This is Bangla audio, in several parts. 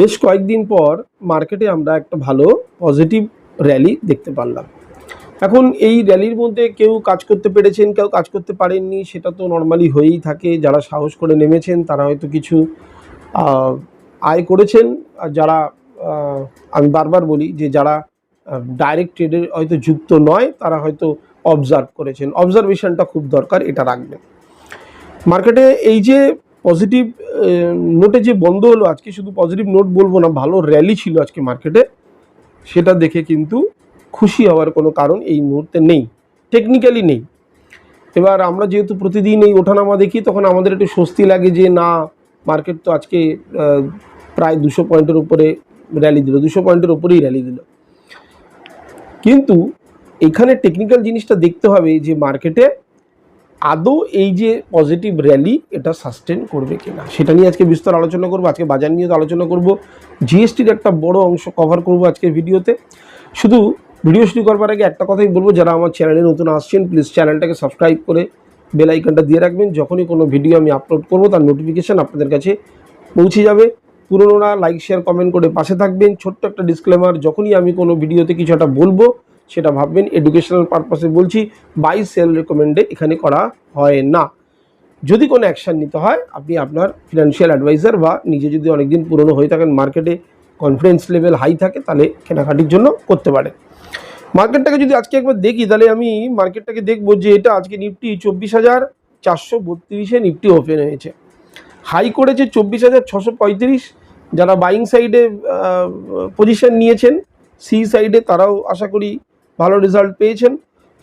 বেশ কয়েকদিন পর মার্কেটে আমরা একটা ভালো পজিটিভ র্যালি দেখতে পারলাম। এখন এই র্যালির মধ্যে কেউ কাজ করতে পেরেছেন, কেউ কাজ করতে পারেননি, সেটা তো নর্মালি হয়েই থাকে। যারা সাহস করে নেমেছেন, তারা হয়তো কিছু আয় করেছেন। আর যারা আমি বারবার বলি যে যারা ডাইরেক্ট ট্রেডে হয়তো যুক্ত নয়, তারা হয়তো অবজার্ভ করেছেন। অবজারভেশনটা খুব দরকার, এটা রাখবেন। মার্কেটে এই যে পজিটিভ নোটে যে বন্ধ হলো, আজকে শুধু পজিটিভ নোট বলব না, ভালো র্যালি ছিল আজকে মার্কেটে সেটা দেখে কিন্তু খুশি হওয়ার কোনো কারণ এই মুহূর্তে নেই টেকনিক্যালি নেই। এবার আমরা যেহেতু প্রতিদিন এই ওঠানামা দেখি, তখন আমাদের একটু স্বস্তি লাগে যে না মার্কেট তো আজকে প্রায় দুশো পয়েন্টের উপরে র্যালি দিল, দুশো পয়েন্টের উপরেই র্যালি দিল। কিন্তু এখানে টেকনিক্যাল জিনিসটা দেখতে হবে যে মার্কেটে আদৌ এই যে পজিটিভ র্যালি এটা সাস্টেন করবে কিনা? সেটা নিয়ে আজকে বিস্তর আলোচনা করব, আজকে বাজার নিয়ে আলোচনা করব। জিএসটির একটা বড় অংশ কভার করব আজকের ভিডিওতে। শুধু ভিডিও শুরু করবার আগে একটা কথাই বলব, যারা আমার চ্যানেলে নতুন আসছেন প্লিজ চ্যানেলটাকে সাবস্ক্রাইব করে বেল আইকনটা দিয়ে রাখবেন। যখনই কোনো ভিডিও আমি আপলোড করব, তার নোটিফিকেশান আপনাদের কাছে পৌঁছে যাবে। পুরনোরা লাইক শেয়ার কমেন্ট করে পাশে থাকবেন। ছোট্ট একটা ডিসক্লেমার যখনই আমি কোনো ভিডিওতে কিছু একটা বলব সেটা ভাববেন। এডুকেশনাল পারপাসে বলছি বাই সেল রেকমেন্ডে এখানে করা হয় না। যদি কোনো অ্যাকশান নিতে হয়, আপনি আপনার ফিনান্সিয়াল অ্যাডভাইজার বা নিজে যদি অনেকদিন পুরনো হয়ে থাকেন মার্কেটে কনফিডেন্স লেভেল হাই থাকে, তাহলে কেনাকাটির জন্য করতে পারে মার্কেটটাকে যদি আজকে একবার দেখি, তাহলে আমি মার্কেটটাকে দেখব যে এটা আজকে নিফটি চব্বিশ হাজার চারশো বত্রিশে নিফটি ওপেন হয়েছে। হাই করেছে চব্বিশ হাজার ছশো পঁয়ত্রিশ। যারা বাইং সাইডে পজিশন নিয়েছেন সি সাইডে তারাও আশা করি ভালো রেজাল্ট পেয়েছেন।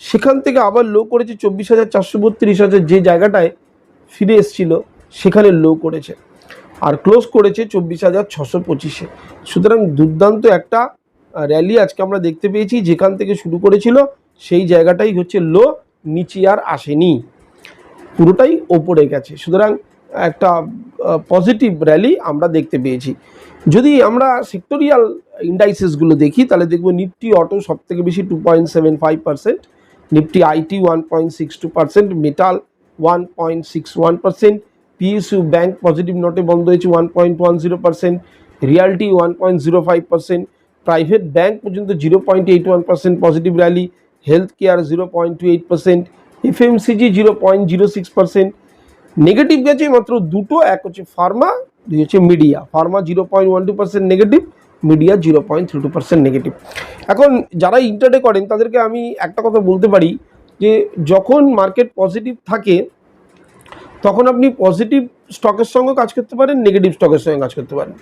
সেখান থেকে আবার লো করেছে চব্বিশ হাজার চারশো বত্রিশ হাজার। যে জায়গাটায় ফিরে এসছিল, সেখানে লো করেছে। আর ক্লোজ করেছে চব্বিশ হাজার ছশো পঁচিশে। সুতরাং দুর্দান্ত একটা র্যালি আজকে আমরা দেখতে পেয়েছি। যেখান থেকে শুরু করেছিল, সেই জায়গাটাই হচ্ছে লো নিচে আর আসেনি। পুরোটাই ওপরে গেছে। সুতরাং একটা পজিটিভ র্যালি আমরা দেখতে পেয়েছি। যদি আমরা সেক্টোরিয়াল ইন্ডাইসেসগুলো দেখি, তাহলে দেখব নিফটি অটো সব থেকে বেশি two point seven five percent Nifty IT one point six two metal one point six one percent PSU bank positive নোটে বন্ধ হয়েছে one point one zero percent realty one point zero five percent private bank পর্যন্ত zero point eight one percent positive rally health care zero point two eight percent FMCG zero point zero six percent negative গেছে মাত্র দুটো, এক হচ্ছে ফার্মা দুই হচ্ছে media pharma zero point one two percent negative media zero point three two percent negative এখন যারা ইন্টারডে করেন, তাদেরকে আমি একটা কথা বলতে পারি যে, যখন মার্কেট পজিটিভ থাকে, তখন আপনি পজিটিভ স্টকের সঙ্গে কাজ করতে পারেন নেগেটিভ স্টকের সঙ্গে কাজ করতে পারেন।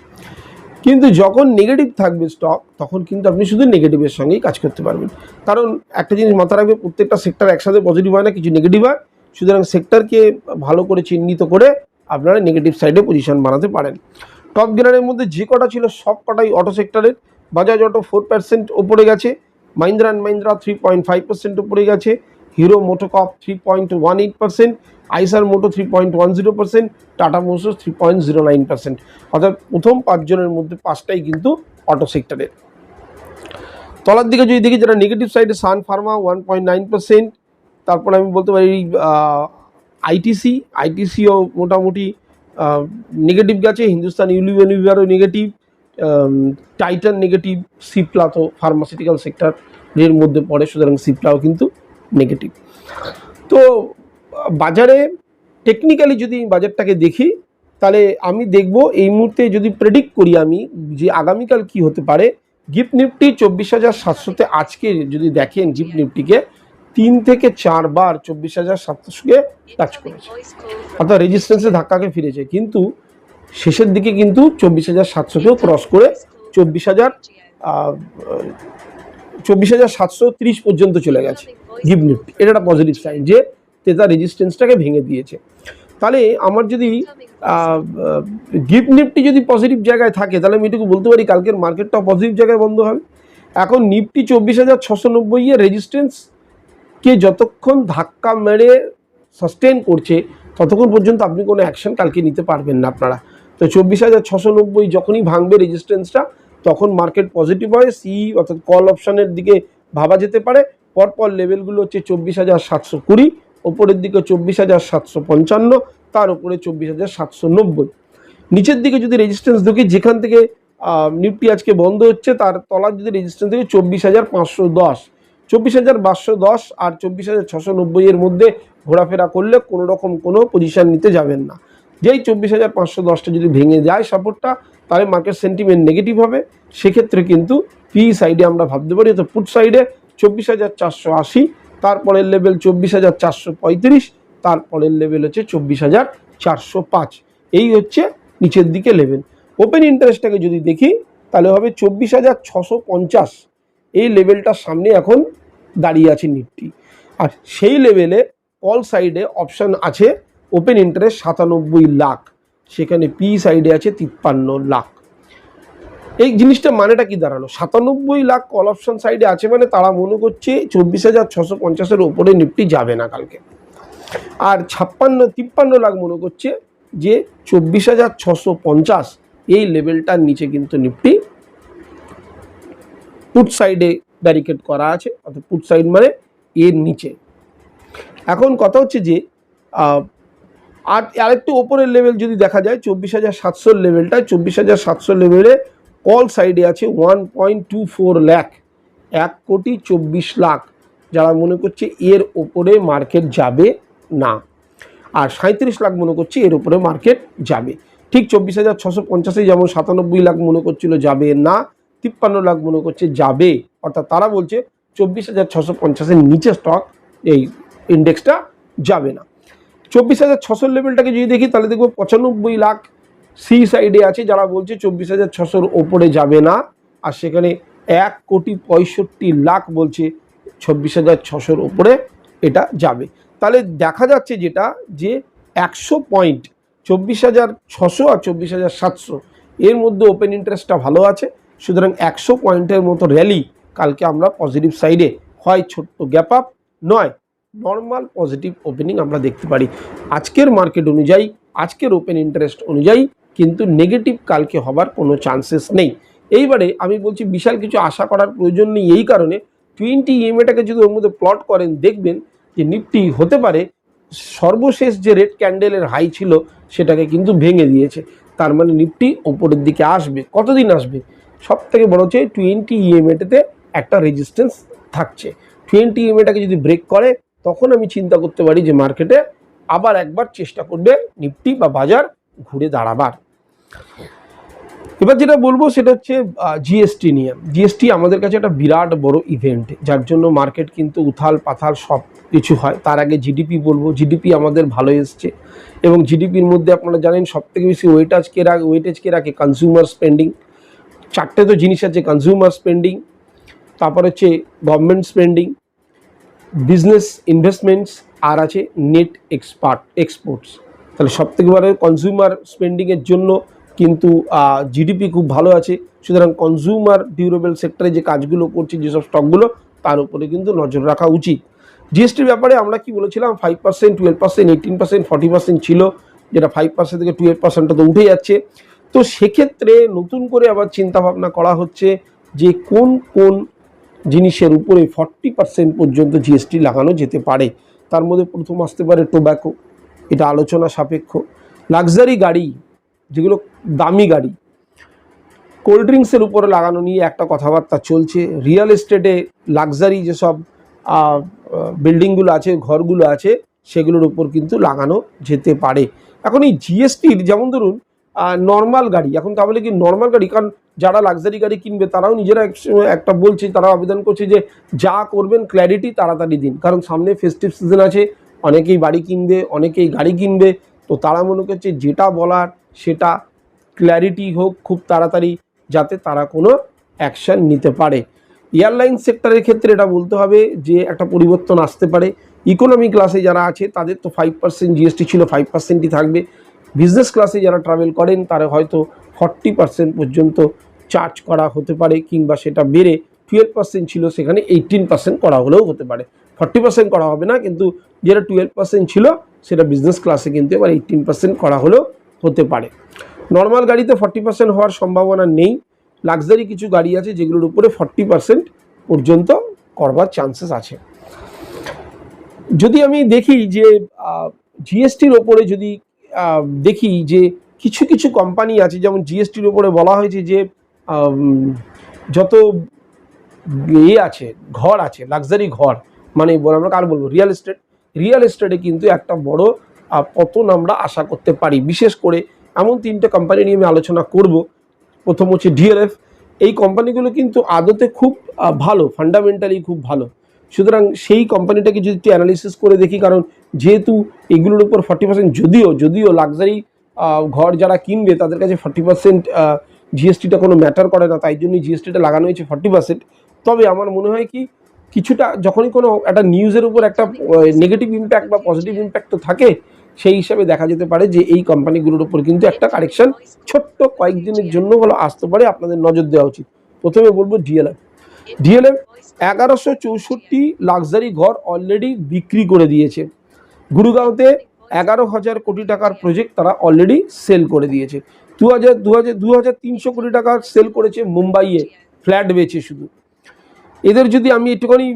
কিন্তু যখন নেগেটিভ থাকবে স্টক তখন কিন্তু আপনি শুধু নেগেটিভের সঙ্গেই কাজ করতে পারবেন। কারণ একটা জিনিস মাথা রাখবে, প্রত্যেকটা সেক্টর একসাথে পজিটিভ হয় না, কিছু নেগেটিভ হয়। সুতরাং সেক্টরকে ভালো করে চিহ্নিত করে আপনারা নেগেটিভ সাইডে পজিশন বানাতে পারেন। টপ গেনারের মধ্যে যে কটা ছিল, সব কটাই অটো সেক্টরের বাজাজ অটো ফোর পার্সেন্ট ওপরে গেছে। Mahindra and Mahindra three point five percent ওপরে গেছে। Hero MotoCorp three point one eight percent Eicher Motors three point one zero percent Tata Motors three point zero nine percent অর্থাৎ প্রথম পাঁচজনের মধ্যে পাঁচটাই কিন্তু অটো সেক্টরের তলার দিকে যদি দেখি যারা নেগেটিভ সাইডে Sun Pharma one point nine percent তারপর আমি বলতে পারি আইটিসি, আইটিসিও মোটামুটি নেগেটিভ গেছে, হিন্দুস্তান ইউনিভারও নেগেটিভ টাইটান নেগেটিভ সিপ্লা তো ফার্মাসিউটিক্যাল সেক্টর সেক্টরের মধ্যে পড়ে, সুতরাং সিপ্লাও কিন্তু নেগেটিভ তো, বাজারে টেকনিক্যালি যদি বাজারটাকে দেখি, তাহলে আমি দেখব এই মুহূর্তে যদি প্রেডিক্ট করি আমি যে আগামীকাল কি হতে পারে গিফট নিফটি চব্বিশ হাজার সাতশোতে আজকে যদি দেখেন গিফট নিফটিকে তিন থেকে চারবার চব্বিশ হাজার সাতশোকে টাচ করেছে। অর্থাৎ রেজিস্ট্যান্সে ধাক্কাকে ফিরেছে। কিন্তু শেষের দিকে কিন্তু চব্বিশ হাজার সাতশোকেও ক্রস করে চব্বিশ হাজার চব্বিশ হাজার সাতশো তিরিশ পর্যন্ত চলে গেছে। গিফট নিফটি এটা একটা পজিটিভ সাইন যে তেতা রেজিস্ট্যান্সটাকে ভেঙে দিয়েছে। তাহলে আমার যদি গিফট নিফটি যদি পজিটিভ জায়গায় থাকে, তাহলে আমি এটুকু বলতে পারি কালকের মার্কেটটা পজিটিভ জায়গায় বন্ধ হবে। এখন নিফটি চব্বিশ হাজার ছশো নব্বই রেজিস্ট্যান্স কে যতক্ষণ ধাক্কা মেরে সাস্টেন করছে, ততক্ষণ পর্যন্ত আপনি কোনো অ্যাকশন কালকে নিতে পারবেন না আপনারা। তো চব্বিশ হাজার ছশো নব্বই যখনই ভাঙবে রেজিস্ট্যান্সটা তখন মার্কেট পজিটিভ হয় সি অর্থাৎ কল অপশানের দিকে ভাবা যেতে পারে। পরপর লেভেলগুলো হচ্ছে চব্বিশ হাজার সাতশো কুড়ি, ওপরের দিকে চব্বিশ হাজার সাতশো পঞ্চান্ন, তার উপরে চব্বিশ হাজার সাতশো নব্বই। নিচের দিকে যদি রেজিস্ট্যান্স ঢুকি, যেখান থেকে নিফটি আজকে বন্ধ হচ্ছে, তার তলার যদি রেজিস্ট্যান্স থেকে চব্বিশ হাজার পাঁচশো দশ। চব্বিশ হাজার পাঁচশো দশ আর চব্বিশ হাজার ছশো নব্বই এর মধ্যে ঘোরাফেরা করলে কোনো রকম কোনো পজিশন নিতে যাবেন না। যেই চব্বিশ হাজার পাঁচশো দশটা যদি ভেঙে যায় সাপোর্টটা তাহলে মার্কেট সেন্টিমেন্ট নেগেটিভ হবে। সেক্ষেত্রে কিন্তু পি সাইডে আমরা ভাবতে পারি তো পুট সাইডে চব্বিশ হাজার চারশো আশি, তারপরের লেভেল চব্বিশ হাজার চারশো পঁয়ত্রিশ, তারপরের লেভেল হচ্ছে চব্বিশ হাজার চারশো পাঁচ। এই হচ্ছে নিচের দিকে লেভেল ওপেন ইন্টারেস্টটাকে যদি দেখি, তাহলে হবে চব্বিশ হাজার ছশো পঞ্চাশ। এই লেভেলটার সামনে এখন দাঁড়িয়ে আছে নিফটি। আর সেই লেভেলে কল সাইডে অপশান আছে ওপেন ইন্টারেস্ট সাতানব্বই লাখ। সেখানে পি সাইডে আছে তিপ্পান্ন লাখ। এই জিনিসটা মানেটা কি দাঁড়াল? সাতানব্বই লাখ কল অপশন সাইডে আছে মানে তারা মনে করছে চব্বিশ হাজার ছশো পঞ্চাশের ওপরে নিফটি যাবে না কালকে। আর ছাপ্পান্ন, তিপ্পান্ন লাখ মনে করছে যে চব্বিশ হাজার ছশো পঞ্চাশ এই লেভেলটার নিচে কিন্তু নিফটি পুট সাইডে ব্যারিকেড করা আছে, অর্থাৎ পুট সাইড মানে এর নিচে। এখন কথা হচ্ছে যে আর আরেকটু ওপরের লেভেল যদি দেখা যায়, চব্বিশ হাজার সাতশোর লেভেলটায় চব্বিশ হাজার সাতশো লেভেলে কল সাইডে আছে one point two four lakh এক কোটি চব্বিশ লাখ। যারা মনে করছে এর ওপরে মার্কেট যাবে না, আর সাঁত্রিশ লাখ মনে করছে এর ওপরে মার্কেট যাবে। ঠিক চব্বিশ হাজার ছশো পঞ্চাশে যেমন সাতানব্বই লাখ মনে করছিল যাবে না, তিপ্পান্ন লাখ মনে করছে যাবে অর্থাৎ তারা বলছে চব্বিশ হাজার ছশো পঞ্চাশের নিচে স্টক এই ইন্ডেক্সটা যাবে না। চব্বিশ হাজার ছশোর লেভেলটাকে যদি দেখি, তাহলে দেখব পঁচানব্বই লাখ সি সাইডে আছে, যারা বলছে চব্বিশ হাজার ছশোর ওপরে যাবে না। আর সেখানে এক কোটি পঁয়ষট্টি লাখ বলছে চব্বিশ হাজার ছশোর ওপরে এটা যাবে। তাহলে দেখা যাচ্ছে যেটা, যে একশো পয়েন্ট চব্বিশ হাজার ছশো আর চব্বিশ হাজার সাতশো, এর মধ্যে ওপেন ইন্টারেস্টটা ভালো আছে। সুতরাং একশো পয়েন্টের মতো র্যালি কালকে আমরা পজিটিভ সাইডে হয় ছোট্ট গ্যাপ আপ নয় নর্মাল পজিটিভ ওপেনিং আমরা দেখতে পারি। আজকের মার্কেট অনুযায়ী, আজকের ওপেন ইন্টারেস্ট অনুযায়ী কিন্তু নেগেটিভ কালকে হবার কোনো চান্সেস নেই। এইবারে আমি বলছি, বিশাল কিছু আশা করার প্রয়োজন নেই। এই কারণে টোয়েন্টি ইএমএটাকে যদি ওর মধ্যে প্লট করেন, দেখবেন যে নিফটি হতে পারে। সর্বশেষ যে রেড ক্যান্ডেলের হাই ছিল, সেটাকে কিন্তু ভেঙে দিয়েছে। তার মানে নিফটি ওপরের দিকে আসবে। কতদিন আসবে? সব থেকে বড় হচ্ছে টোয়েন্টি ইএমএটাতে একটা রেজিস্ট্যান্স থাকছে। টোয়েন্টি ইএমএটাকে যদি ব্রেক করে, তখন আমি চিন্তা করতে পারি যে মার্কেটে আবার একবার চেষ্টা করবে নিফটি বা বাজার ঘুরে দাঁড়াবার। এবার যেটা বলব সেটা হচ্ছে জিএসটি নিয়ে। জিএসটি আমাদের কাছে একটা বিরাট বড় ইভেন্ট যার জন্য মার্কেট কিন্তু উথাল পাথাল সব কিছু হয়। তার আগে জিডিপি বলব। জিডিপি আমাদের ভালো এসছে। এবং জিডিপির মধ্যে আপনারা জানেন সব থেকে বেশি ওয়েটাজ কে রাখে ওয়েটেজ রাখে কনজিউমার স্পেন্ডিং চারটে তো জিনিস আছে কনজিউমার স্পেন্ডিং তারপর হচ্ছে গভর্নমেন্ট স্পেন্ডিং বিজনেস ইনভেস্টমেন্টস আর আছে নেট এক্সপার্ট এক্সপোর্টস তাহলে সব থেকে বড় কনজিউমার স্পেন্ডিংয়ের জন্য কিন্তু জিডিপি খুব ভালো আছে। সুতরাং কনজিউমার ডিউরেবল সেক্টরে যে কাজগুলো করছে যেসব স্টকগুলো তার উপরে কিন্তু নজর রাখা উচিত। জিএসটির ব্যাপারে আমরা কি বলেছিলাম five percent twelve percent eighteen percent forty percent ছিল, যেটা ফাইভ পার্সেন্ট থেকে টুয়েলভ পার্সেন্টটা তো উঠে যাচ্ছে। তো সেক্ষেত্রে নতুন করে আবার চিন্তাভাবনা করা হচ্ছে যে কোন কোন জিনিসের উপরে ফর্টি পার্সেন্ট পর্যন্ত জিএসটি লাগানো যেতে পারে। তার মধ্যে প্রথম আসতে পারে টোব্যাকো এটা আলোচনা সাপেক্ষ। লাক্সারি গাড়ি, যেগুলো দামি গাড়ি কোল্ড ড্রিঙ্কসের উপরে লাগানো নিয়ে একটা কথাবার্তা চলছে। রিয়েল এস্টেটে লাক্সারি যেসব বিল্ডিংগুলো আছে, ঘরগুলো আছে, সেগুলোর উপর কিন্তু লাগানো যেতে পারে। এখন এই জিএসটির যেমন ধরুন নর্মাল গাড়ি। এখন তাহলে কি নর্মাল গাড়ি? কারণ যারা লাক্সারি গাড়ি কিনবে, তারাও নিজেরা একটা বলছে তারা আবেদন করছে যে যা করবেন ক্ল্যারিটি তাড়াতাড়ি দিন। কারণ সামনে ফেস্টিভ সিজন আছে, অনেকেই বাড়ি কিনবে, অনেকেই গাড়ি কিনবে, তো তারা মনে করছে যেটা বলার সেটা ক্ল্যারিটি হোক খুব তাড়াতাড়ি, যাতে তারা কোনো অ্যাকশান নিতে পারে। এয়ারলাইন সেক্টরের ক্ষেত্রে এটা বলতে হবে যে একটা পরিবর্তন আসতে পারে। ইকোনমি ক্লাসে যারা আছে, তাদের তো ফাইভ পার্সেন্ট জিএসটি ছিল ফাইভ পার্সেন্টই থাকবে। বিজনেস ক্লাসে যারা ট্রাভেল করেন, তারা হয়তো ফর্টি পার্সেন্ট পর্যন্ত চার্জ করা হতে পারে কিংবা সেটা বেড়ে টুয়েলভ পার্সেন্ট ছিল, সেখানে এইটিন পার্সেন্ট করা হলেও হতে পারে। ফর্টি পার্সেন্ট করা হবে না, কিন্তু যেটা টুয়েলভ পার্সেন্ট ছিল, সেটা বিজনেস ক্লাসে কিন্তু এবার এইটিন পার্সেন্ট করা হলেও হতে পারে। নর্মাল গাড়িতে ফর্টি পার্সেন্ট হওয়ার সম্ভাবনা নেই। লাক্সারি কিছু গাড়ি আছে, যেগুলোর উপরে ফর্টি পার্সেন্ট পর্যন্ত করবার চান্সেস আছে। যদি আমি দেখি যে জিএসটির ওপরে যদি দেখি যে কিছু কিছু কোম্পানি আছে, যেমন জিএসটির ওপরে বলা হয়েছে যে যত ইয়ে আছে, ঘর আছে লাক্সারি ঘর মানে আমরা কার বলব? রিয়েল এস্টেট রিয়েল এস্টেটে কিন্তু একটা বড় পতন আমরা আশা করতে পারি। বিশেষ করে এমন তিনটে কোম্পানি নিয়ে আমি আলোচনা করব। প্রথম হচ্ছে ডিএলএফ এই কোম্পানিগুলো কিন্তু আদতে খুব ভালো ফান্ডামেন্টালি খুব ভালো। সুতরাং সেই কোম্পানিটাকে যদি একটু অ্যানালিসিস করে দেখি, কারণ যেহেতু এগুলোর উপর ফর্টি পার্সেন্ট যদিও যদিও লাক্সারি ঘর যারা কিনবে, তাদের কাছে ফর্টি পার্সেন্ট জিএসটিটা কোনো ম্যাটার করে না, তাই জন্যই জিএসটিটা লাগানো হয়েছে ফর্টি পার্সেন্ট তবে আমার মনে হয় কি, কিছুটা যখনই কোনো একটা নিউজের উপর একটা নেগেটিভ ইম্প্যাক্ট বা পজিটিভ ইম্প্যাক্ট তো থাকে, সেই হিসাবে দেখা যেতে পারে যে এই কোম্পানিগুলোর উপর কিন্তু একটা কারেকশন ছোট্ট কয়েকদিনের জন্য হলো আসতে পারে আপনাদের নজর দেওয়া উচিত। প্রথমে বলব ডিএলএফ ডিএলএফ এগারোশো চৌষট্টি লাক্সারি ঘর অলরেডি বিক্রি করে দিয়েছে। গুরুগাঁওতে এগারো হাজার কোটি টাকার প্রজেক্ট তারা অলরেডি সেল করে দিয়েছে। দু হাজার দু হাজার দু হাজার তিনশো কোটি টাকা সেল করেছে মুম্বাইয়ে ফ্ল্যাট বেচে শুধু। এদের যদি আমি একটুখানি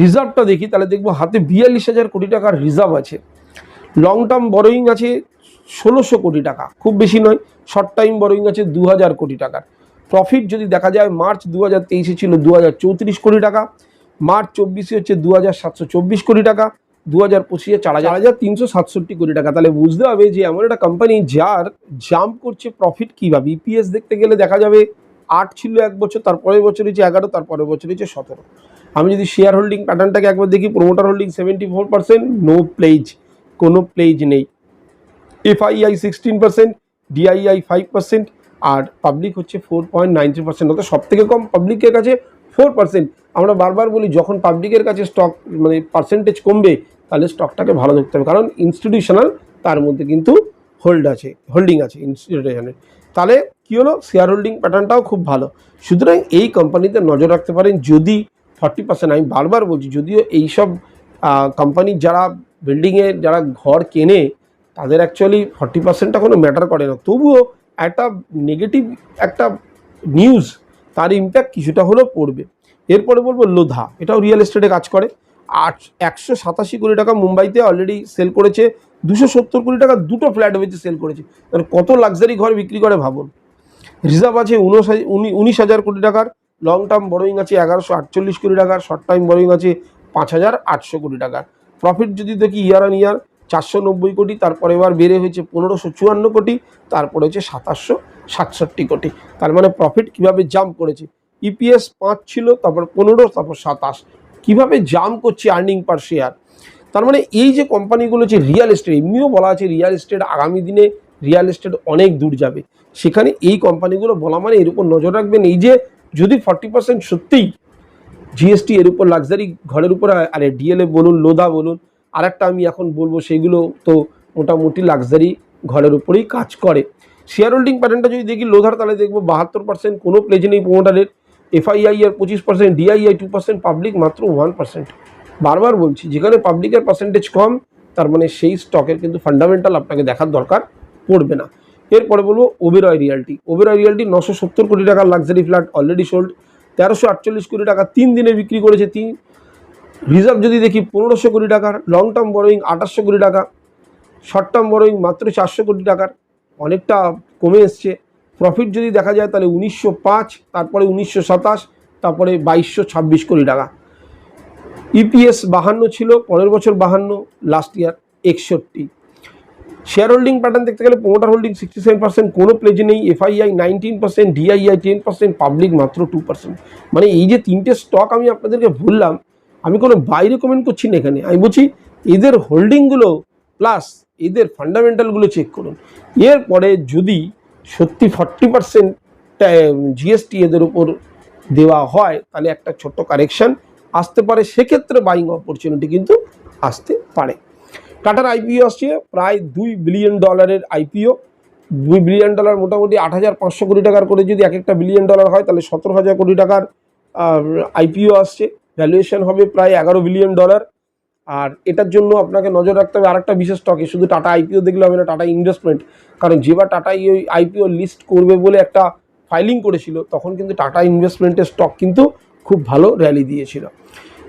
রিজার্ভটা দেখি, তাহলে দেখব হাতে বিয়াল্লিশ হাজার কোটি টাকার রিজার্ভ আছে। লং টার্ম বরোয়িং আছে ষোলোশো কোটি টাকা, খুব বেশি নয় শর্ট টাইম বরোয়িং আছে দু হাজার কোটি টাকার। প্রফিট যদি দেখা যায় মার্চ দু হাজার তেইশে ছিল দু হাজার চৌত্রিশ কোটি টাকা মার্চ চব্বিশে হচ্ছে দু হাজার সাতশো চব্বিশ কোটি টাকা দু হাজার পঁচিশে চার হাজার হাজার তিনশো সাতষট্টি কোটি টাকা। তাহলে বুঝতে হবে যে এমন একটা কোম্পানি যার জাম্প করছে প্রফিট কীভাবে? ইপিএস দেখতে গেলে দেখা যাবে আট ছিল এক বছর, তারপরের বছর হচ্ছে এগারো, তারপরের বছর হচ্ছে সতেরো। আমি যদি শেয়ার হোল্ডিং প্যাটার্নটাকে একবার দেখি promoter holding seventy four percent no pledge কোনো প্লেজ নেই। FII sixteen percent DII five percent আর পাবলিক হচ্ছে four point nine three percent অর্থাৎ সব থেকে কম পাবলিকের কাছে ফোর পার্সেন্ট। আমরা বারবার বলি, যখন পাবলিকের কাছে স্টক মানে পার্সেন্টেজ কমবে, তাহলে স্টকটাকে ভালো দেখতে হবে। কারণ ইনস্টিটিউশনাল তার মধ্যে কিন্তু হোল্ড আছে হোল্ডিং আছে ইনস্টিটিউশনের তাহলে কী হলো? শেয়ার হোল্ডিং প্যাটার্নটাও খুব ভালো। সুতরাং এই কোম্পানিতে নজর রাখতে পারেন, যদি ফর্টি পার্সেন্ট আমি বারবার বলছি, যদিও এইসব কোম্পানি যারা বিল্ডিংয়ে যারা ঘর কেনে, তাদের অ্যাকচুয়ালি ফর্টি পার্সেন্টটা কোনো ম্যাটার করে না। তবুও একটা নেগেটিভ একটা নিউজ তার ইম্প্যাক্ট কিছুটা হলেও পড়বে। এরপরে বলব লোধা, এটাও রিয়েল এস্টেটে কাজ করে। আট, একশো সাতাশি কোটি টাকা মুম্বাইতে অলরেডি সেল করেছে। দুশো সত্তর কোটি টাকা দুটো ফ্ল্যাট হয়েছে সেল করেছে। তাহলে কত লাক্সারি ঘর বিক্রি করে ভাবুন। রিজার্ভ আছে উনিশ হাজার কোটি টাকার। লং টার্ম বড়োইং আছে এগারোশো আটচল্লিশ কোটি টাকার। শর্ট টাইম বড়োইং আছে পাঁচ হাজার আটশো কোটি টাকার। প্রফিট যদি দেখি ইয়ার অন ইয়ার চারশো নব্বই কোটি, তারপরে এবার বেড়ে হয়েছে পনেরোশো চুয়ান্ন কোটি, তারপরে হচ্ছে সাতাশশো সাতষট্টি কোটি। তার মানে প্রফিট কীভাবে জাম্প করেছে? ইপিএস পাঁচ ছিল, তারপর পনেরো, তারপর সাতাশ। কীভাবে জাম্প করছে আর্নিং পার শেয়ার তার মানে এই যে কোম্পানিগুলো যে রিয়েল এস্টেট এমনিও বলা আছে রিয়েল এস্টেট আগামী দিনে রিয়েল এস্টেট অনেক দূর যাবে। সেখানে এই কোম্পানিগুলো বলা মানে এর উপর নজর রাখবেন, এই যে যদি ফর্টি পার্সেন্ট সত্যিই জিএসটি এর উপর লাক্সারি ঘরের উপর, আরে ডিএলএ বলুন লোধা বলুন আর একটা আমি এখন বলব, সেগুলো তো মোটামুটি লাক্সারি ঘরের উপরেই কাজ করে। শেয়ার হোল্ডিং প্যাটার্নটা যদি দেখি লোধার তাহলে দেখব বাহাত্তর পার্সেন্ট কোনো প্লেজ নেই প্রোমোটারের এফআইআই আর পঁচিশ percent DII two percent public মাত্র ওয়ান পার্সেন্ট বারবার বলছি, যেখানে পাবলিকের পার্সেন্টেজ কম, তার মানে সেই স্টকের কিন্তু ফান্ডামেন্টাল আপনাকে দেখার দরকার পড়বে না। এরপরে বলব ওবেরয় রিয়ালটি ওবেরয় রিয়ালটি নশো সত্তর কোটি টাকার লাক্সারি ফ্ল্যাট অলরেডি সোল্ড তেরোশো আটচল্লিশ কোটি টাকা তিন দিনে বিক্রি করেছে তিন। রিজার্ভ যদি দেখি, পনেরোশো কোটি টাকার লং টার্ম বড়োইং আঠাশশো কোটি টাকা। শর্ট টার্ম বড়োইং মাত্র চারশো কোটি টাকার। অনেকটা কমে এসছে। প্রফিট যদি দেখা যায় তাহলে উনিশশো পাঁচ, তারপরে উনিশশো সাতাশ, তারপরে বাইশশো ছাব্বিশ কোটি টাকা। ইপিএস বাহান্ন ছিল, পরের বছর বাহান্ন লাস্ট ইয়ার একষট্টি। শেয়ার হোল্ডিং প্যাটার্ন দেখতে গেলে promoter holding sixty seven percent কোনো প্লেজ নেই। FII nineteen percent DII ten percent public মাত্র টু পার্সেন্ট মানে এই যে তিনটে স্টক আমি আপনাদেরকে বললাম, আমি কোনো বাই রেকমেন্ড করছি না এখানে। আমি বলছি, এদের হোল্ডিংগুলো প্লাস এদের ফান্ডামেন্টালগুলো চেক করুন। এরপরে যদি সত্যি ফর্টি পার্সেন্ট জিএসটি এদের উপর দেওয়া হয়, তাহলে একটা ছোট্ট কারেকশন আসতে পারে। সেক্ষেত্রে বাইং অপরচুনিটি কিন্তু আসতে পারে। টাটার আইপিও আসছে, প্রায় দুই বিলিয়ন ডলারের আইপিও দুই বিলিয়ন ডলার মোটামুটি আট হাজার পাঁচশো কোটি টাকার করে যদি এক একটা বিলিয়ন ডলার হয়, তাহলে সতেরো হাজার কোটি টাকার আইপিও আসছে। ভ্যালুয়েশন হবে প্রায় এগারো বিলিয়ন ডলার আর এটার জন্য আপনাকে নজর রাখতে হবে আরেকটা বিশেষ স্টকে শুধু টাটা আইপিও দেখলে হবে না, টাটা ইনভেস্টমেন্ট কারণ যেবার টাটা এই আইপিও লিস্ট করবে বলে একটা ফাইলিং করেছিল, তখন কিন্তু টাটা ইনভেস্টমেন্টের স্টক কিন্তু খুব ভালো র্যালি দিয়েছিল।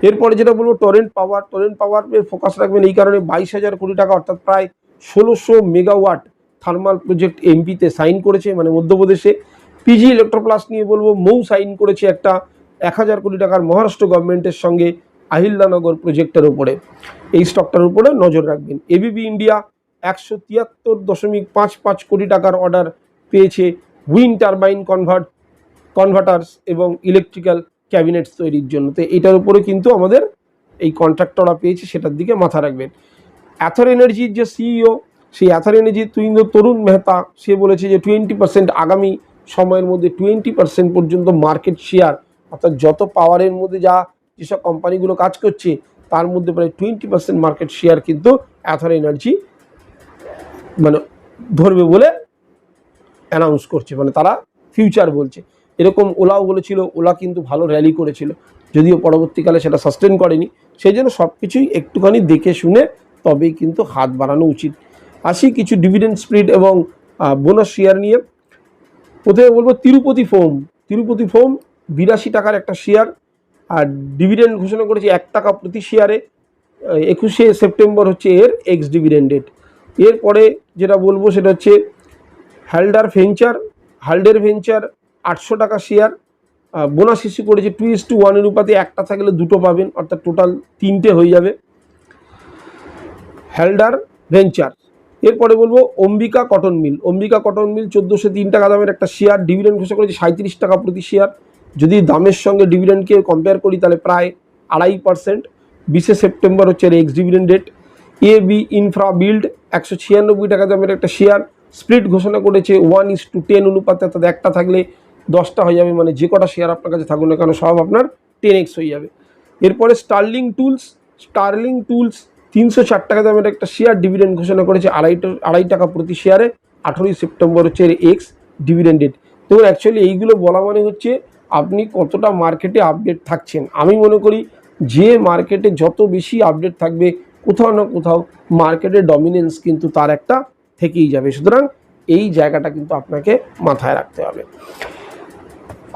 এরপরে যেটা বলব টরেন্ট পাওয়ার টরেন্ট পাওয়ারের ফোকাস রাখবেন এই কারণে বাইশ হাজার কোটি টাকা, অর্থাৎ প্রায় ষোলোশো মেগাওয়াট থার্মাল প্রজেক্ট এমপিতে সাইন করেছে মানে মধ্যপ্রদেশে। পিজি ইলেকট্রোপ্লাস নিয়ে বলব, মৌ সাইন করেছে একটা এক হাজার কোটি টাকার মহারাষ্ট্র গভর্নমেন্টের সঙ্গে। আহিল্লানগর প্রজেক্টের উপরে। এই স্টকটার উপরে নজর রাখবেন। এবিবি ইন্ডিয়া একশো তিয়াত্তর দশমিক পাঁচ পাঁচ কোটি টাকার অর্ডার পেয়েছে উইন টারবাইন কনভার্ট কনভার্টার্স এবং ইলেকট্রিক্যাল ক্যাবিনেটস তৈরির জন্য। তো এটার উপরে কিন্তু আমাদের এই কন্ট্রাক্টররা পেয়েছে, সেটার দিকে মাথা রাখবেন। অ্যাথর এনার্জির যে সিইও সেই অ্যাথর এনার্জির তুইন্দ তরুণ মেহতা, সে বলেছে যে টোয়েন্টি পার্সেন্ট আগামী সময়ের মধ্যে টোয়েন্টি পার্সেন্ট পর্যন্ত মার্কেট শেয়ার অর্থাৎ যত পাওয়ারের মধ্যে যা যেসব কোম্পানিগুলো কাজ করছে, তার মধ্যে প্রায় টোয়েন্টি পার্সেন্ট মার্কেট শেয়ার কিন্তু অ্যাথর এনার্জি মানে ধরবে বলে অ্যানাউন্স করছে মানে তারা ফিউচার বলছে। এরকম ওলাও বলেছিল, ওলা কিন্তু ভালো র্যালি করেছিল, যদিও পরবর্তীকালে সেটা সাস্টেন করেনি। সেই জন্য সব কিছুই একটুখানি দেখে শুনে তবেই কিন্তু হাত বাড়ানো উচিত। আসি কিছু ডিভিডেন্ড স্প্রিড এবং বোনাস শেয়ার নিয়ে। প্রথমে বলব তিরুপতি ফোম তিরুপতি ফোম বিরাশি টাকার একটা শেয়ার আর ডিভিডেন্ড ঘোষণা করেছে এক টাকা প্রতি শেয়ারে একুশে সেপ্টেম্বর হচ্ছে এর এক্স ডিভিডেন্ড ডেট এরপরে যেটা বলব সেটা হচ্ছে হালডার ভেঞ্চার হালডের ভেঞ্চার আটশো টাকা শেয়ার বোনাস ইস্যু করেছে টু ইস টু ওয়ানের অনুপাতে একটা থাকলে দুটো পাবেন, অর্থাৎ টোটাল তিনটে হয়ে যাবে। হ্যালডার ভেঞ্চার এরপরে বলব Ambika cotton mill Ambika cotton mill চোদ্দোশো তিন টাকা দামের একটা শেয়ার ডিভিডেন্ড ঘোষণা করেছে সাঁত্রিশ টাকা প্রতি শেয়ার যদি দামের সঙ্গে ডিভিডেন্ডকে কম্পেয়ার করি, তাহলে প্রায় আড়াই পার্সেন্ট বিশে সেপ্টেম্বর হচ্ছে ex dividend date A B infra build একশো ছিয়ানব্বই টাকা দামের একটা শেয়ার স্প্লিট ঘোষণা করেছে ওয়ান ইস টু টেন অনুপাতে, অর্থাৎ একটা থাকলে দশটা হয়ে যাবে মানে যে কটা শেয়ার আপনার কাছে থাকুন না কেন, সব আপনার টেন এক্স হয়ে যাবে। এরপরে স্টার্লিং টুলস স্টার্লিং টুলস তিনশো চার টাকা দামের একটা শেয়ার ডিভিডেন্ড ঘোষণা করেছে আড়াইটা আড়াই টাকা প্রতি শেয়ারে আঠেরোই সেপ্টেম্বর হচ্ছে এর এক্স ডিভিডেন্ড ডেট দেখুন অ্যাকচুয়ালি এইগুলো বলা মানে হচ্ছে আপনি কতটা মার্কেটে আপডেট থাকছেন? আমি মনে করি যে মার্কেটে যত বেশি আপডেট থাকবে, কোথাও না কোথাও মার্কেটের ডমিনেন্স কিন্তু তার একটা থেকেই যাবে। সুতরাং এই জায়গাটা কিন্তু আপনাকে মাথায় রাখতে হবে।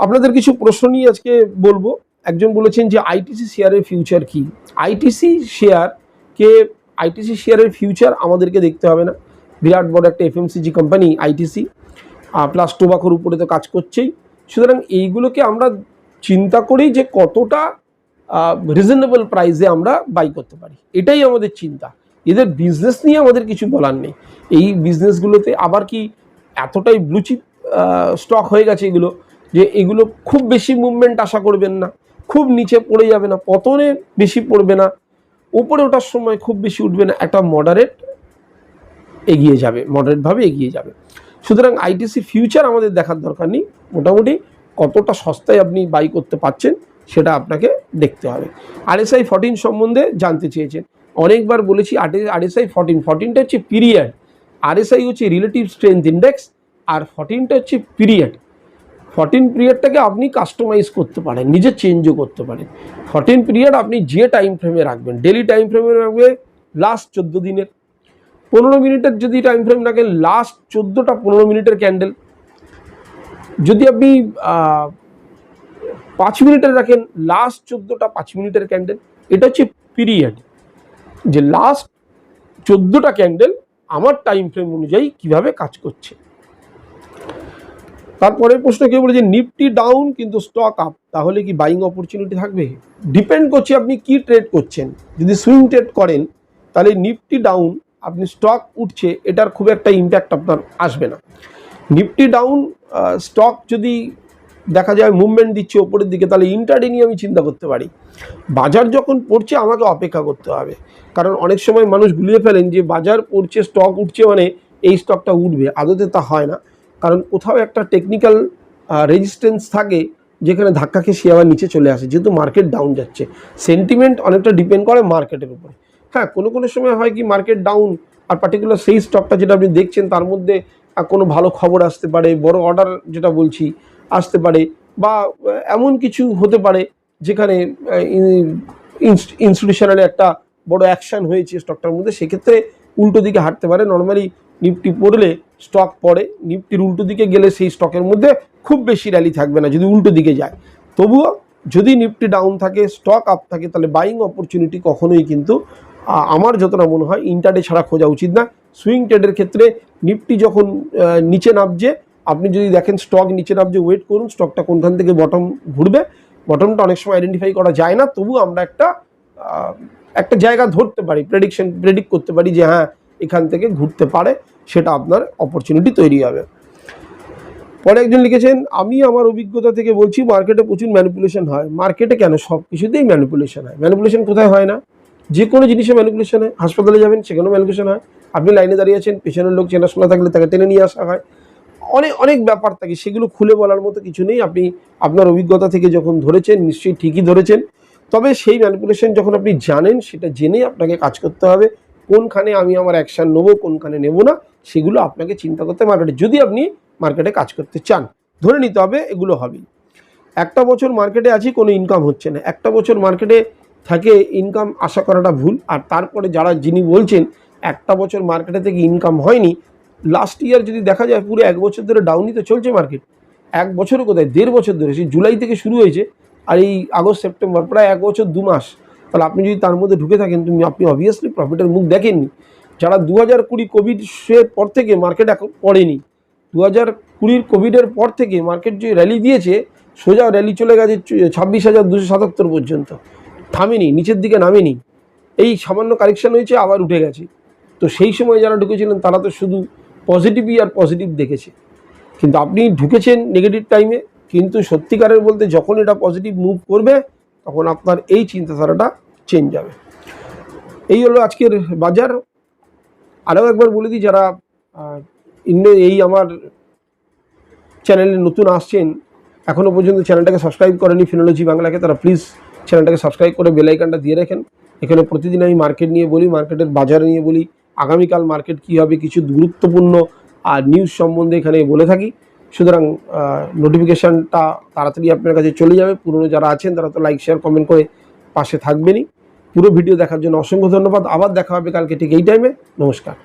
আপনাদের কিছু প্রশ্ন নিয়ে আজকে বলব। একজন বলেছেন যে আইটিসি শেয়ারের ফিউচার কি? আইটিসি শেয়ার কে আইটিসি শেয়ারের ফিউচার আমাদেরকে দেখতে হবে না। বিরাট বড় একটা এফএমসিজি কোম্পানি আইটিসি প্লাস টোবাকোর উপরে তো কাজ করছেই। সুতরাং এইগুলোকে আমরা চিন্তা করি যে কতটা রিজনেবল প্রাইসে আমরা বাই করতে পারি। এটাই আমাদের চিন্তা। এদের বিজনেস নিয়ে আমাদের কিছু বলার নেই। এই বিজনেসগুলোতে আবার কি এতটাই ব্লুচিপ স্টক হয়ে গেছে এগুলো যে এগুলো খুব বেশি মুভমেন্ট আশা করবেন না। খুব নিচে পড়ে যাবে না, পতনে বেশি পড়বে না। উপরে ওঠার সময় খুব বেশি উঠবে না। একটা মডারেট এগিয়ে যাবে মডারেটভাবে এগিয়ে যাবে। সুতরাং আইটিসি ফিউচার আমাদের দেখার দরকার নেই। মোটামুটি কতটা সস্তায় আপনি বাই করতে পারছেন সেটা আপনাকে দেখতে হবে। আরএসআই ফর্টিন সম্বন্ধে জানতে চেয়েছেন। অনেকবার বলেছি আরএসআই ফর্টিন ফর্টিনটা হচ্ছে পিরিয়ড আরএসআই হচ্ছে রিলেটিভ স্ট্রেংথ ইন্ডেক্স আর ফর্টিনটা হচ্ছে পিরিয়ড ফর্টিন পিরিয়ডটাকে আপনি কাস্টমাইজ করতে পারেন, নিজে চেঞ্জও করতে পারেন। ফর্টিন পিরিয়ড আপনি যে টাইম ফ্রেমে রাখবেন ডেলি টাইম ফ্রেমে রাখবে লাস্ট চোদ্দ দিনের। পনেরো মিনিটের যদি টাইম ফ্রেম রাখেন লাস্ট চোদ্দোটা পনেরো মিনিটের ক্যান্ডেল যদি আপনি পাঁচ মিনিটের রাখেন লাস্ট চোদ্দোটা পাঁচ মিনিটের ক্যান্ডেল এটা হচ্ছে পিরিয়ড যে লাস্ট চোদ্দোটা ক্যান্ডেল আমার টাইম ফ্রেম অনুযায়ী কীভাবে কাজ করছে। তারপরে প্রশ্ন কেউ বলে যে নিফটি ডাউন কিন্তু স্টক আপ তাহলে কি বাইং অপরচুনিটি থাকবে? ডিপেন্ড করছে আপনি কি ট্রেড করছেন। যদি সুইং ট্রেড করেন, তাহলে নিফটি ডাউন আপনি স্টক উঠছে, এটার খুব একটা ইম্প্যাক্ট আপনার আসবে না। নিফটি ডাউন স্টক যদি দেখা যায় মুভমেন্ট দিচ্ছে ওপরের দিকে, তাহলে ইন্টারডে নিয়ে আমি চিন্তা করতে পারি। বাজার যখন পড়ছে, আমাকে অপেক্ষা করতে হবে। কারণ অনেক সময় মানুষ গুলিয়ে ফেলেন যে, বাজার পড়ছে স্টক উঠছে মানে এই স্টকটা উঠবে। আদতে তা হয় না। কারণ কোথাও একটা টেকনিক্যাল রেজিস্ট্যান্স থাকে, যেখানে ধাক্কা খেয়ে সে আবার নিচে চলে আসে। যেহেতু মার্কেট ডাউন যাচ্ছে। সেন্টিমেন্ট অনেকটা ডিপেন্ড করে মার্কেটের উপরে। হ্যাঁ কোনো কোনো সময় হয় কি মার্কেট ডাউন আর পার্টিকুলার সেই স্টকটা যেটা আপনি দেখছেন তার মধ্যে কোনো ভালো খবর আসতে পারে, বড় অর্ডার যেটা বলছি আসতে পারে বা এমন কিছু হতে পারে যেখানে ইনস্টিটিউশনাল একটা বড় অ্যাকশন হয়েছে স্টকটার মধ্যে, সেক্ষেত্রে উল্টো দিকে হাঁটতে পারে। নর্মালি নিফটি পড়লে স্টক পড়ে নিফটির উল্টো দিকে গেলে সেই স্টকের মধ্যে খুব বেশি র্যালি থাকবে না, যদি উল্টো দিকে যায়। তবুও যদি নিফটি ডাউন থাকে স্টক আপ থাকে, তাহলে বাইং অপরচুনিটি কখনোই কিন্তু আমার যতটা মনে হয় ইন্টারডে ছাড়া খোঁজা উচিত না। সুইং ট্রেডের ক্ষেত্রে নিফটি যখন নিচে নামছে, আপনি যদি দেখেন স্টক নিচে নামছে, ওয়েট করুন, স্টকটা কোনখান থেকে বটম ঘুরবে। বটমটা অনেক সময় আইডেন্টিফাই করা যায় না, তবু আমরা একটা একটা জায়গা ধরতে পারি প্রেডিকশন প্রেডিক্ট করতে পারি যে হ্যাঁ এখান থেকে ঘুরতে পারে, সেটা আপনার অপরচুনিটি তৈরি হবে। পরে একজন লিখেছেন, আমি আমার অভিজ্ঞতা থেকে বলছি মার্কেটে প্রচুর ম্যানিপুলেশন হয়। মার্কেটে কেন সব কিছুতেই ম্যানিপুলেশন হয়? ম্যানিপুলেশন কোথায় হয় না? যে কোনো জিনিসে ম্যানিপুলেশন হয়, হাসপাতালে যাবেন, সেখানেও ম্যানিপুলেশন হয়। আপনি লাইনে দাঁড়িয়ে আছেন, পেছনের লোক চেনাশোনা থাকলে তাকে টেনে নিয়ে আসা হয়। অনেক অনেক ব্যাপার থাকে, সেগুলো খুলে বলার মতো কিছু নেই। আপনি আপনার অভিজ্ঞতা থেকে যখন ধরেছেন, নিশ্চয়ই ঠিকই ধরেছেন। তবে সেই ম্যানিপুলেশন যখন আপনি জানেন, সেটা জেনে আপনাকে কাজ করতে হবে। কোনখানে আমি আমার অ্যাকশান নেব, কোনখানে নেব না, সেগুলো আপনাকে চিন্তা করতে মার্কেটে যদি আপনি মার্কেটে কাজ করতে চান, ধরে নিতে হবে, এগুলো হবেই। একটা বছর মার্কেটে আছি, কোনো ইনকাম হচ্ছে না। একটা বছর মার্কেটে থাকে ইনকাম আশা করাটা ভুল। আর তারপরে যারা যিনি বলছেন, একটা বছর মার্কেটে থেকে ইনকাম হয়নি লাস্ট ইয়ার যদি দেখা যায় পুরো এক বছর ধরে ডাউনই তো চলছে মার্কেট এক বছরও কোথায়? দেড় বছর ধরে। সেই জুলাই থেকে শুরু হয়েছে, আর এই আগস্ট, সেপ্টেম্বর প্রায় এক বছর, দু মাস। তাহলে আপনি যদি তার মধ্যে ঢুকে থাকেন, তুমি আপনি অবভিয়াসলি প্রফিটের মুখ দেখেননি। যারা দু হাজার কুড়ি কোভিড কোভিডের পর থেকে মার্কেট এখন পড়েনি দু হাজার কুড়ির কোভিডের পর থেকে মার্কেট যে র্যালি দিয়েছে, সোজা র্যালি চলে গেছে ছাব্বিশ হাজার দুশো সাতাত্তর পর্যন্ত। থামেনি, নিচের দিকে নামেনি। এই সামান্য কারেকশন হয়েছে, আবার উঠে গেছে। তো সেই সময় যারা ঢুকেছিলেন, তারা তো শুধু পজিটিভই আর পজিটিভ দেখেছে। কিন্তু আপনি ঢুকেছেন নেগেটিভ টাইমে কিন্তু সত্যিকারের বলতে যখন এটা পজিটিভ মুভ করবে, তখন আপনার এই চিন্তাধারাটা চেঞ্জ হবে। এই হলো আজকের বাজার। আরও একবার বলে দিই, যারা এই আমার চ্যানেলে নতুন আসছেন এখনও পর্যন্ত চ্যানেলটাকে সাবস্ক্রাইব করেনি ফিনোলজি বাংলাকে, তারা প্লিজ চ্যানেলটাকে সাবস্ক্রাইব করে বেল আইকনটা দিয়ে রাখেন। এখানে প্রতিদিন আমি মার্কেট নিয়ে বলি মার্কেটের বাজার নিয়ে বলি, আগামীকাল মার্কেট কী হবে, কিছু গুরুত্বপূর্ণ আর নিউজ সম্বন্ধে এখানে বলে থাকি। সুতরাং নোটিফিকেশানটা তাড়াতাড়ি আপনার কাছে চলে যাবে। পুরনো যারা আছেন, তারা তো লাইক শেয়ার কমেন্ট করে পাশে থাকবেনই। পুরো ভিডিও দেখার জন্য অসংখ্য ধন্যবাদ। আবার দেখা হবে কালকে ঠিক এই টাইমে নমস্কার।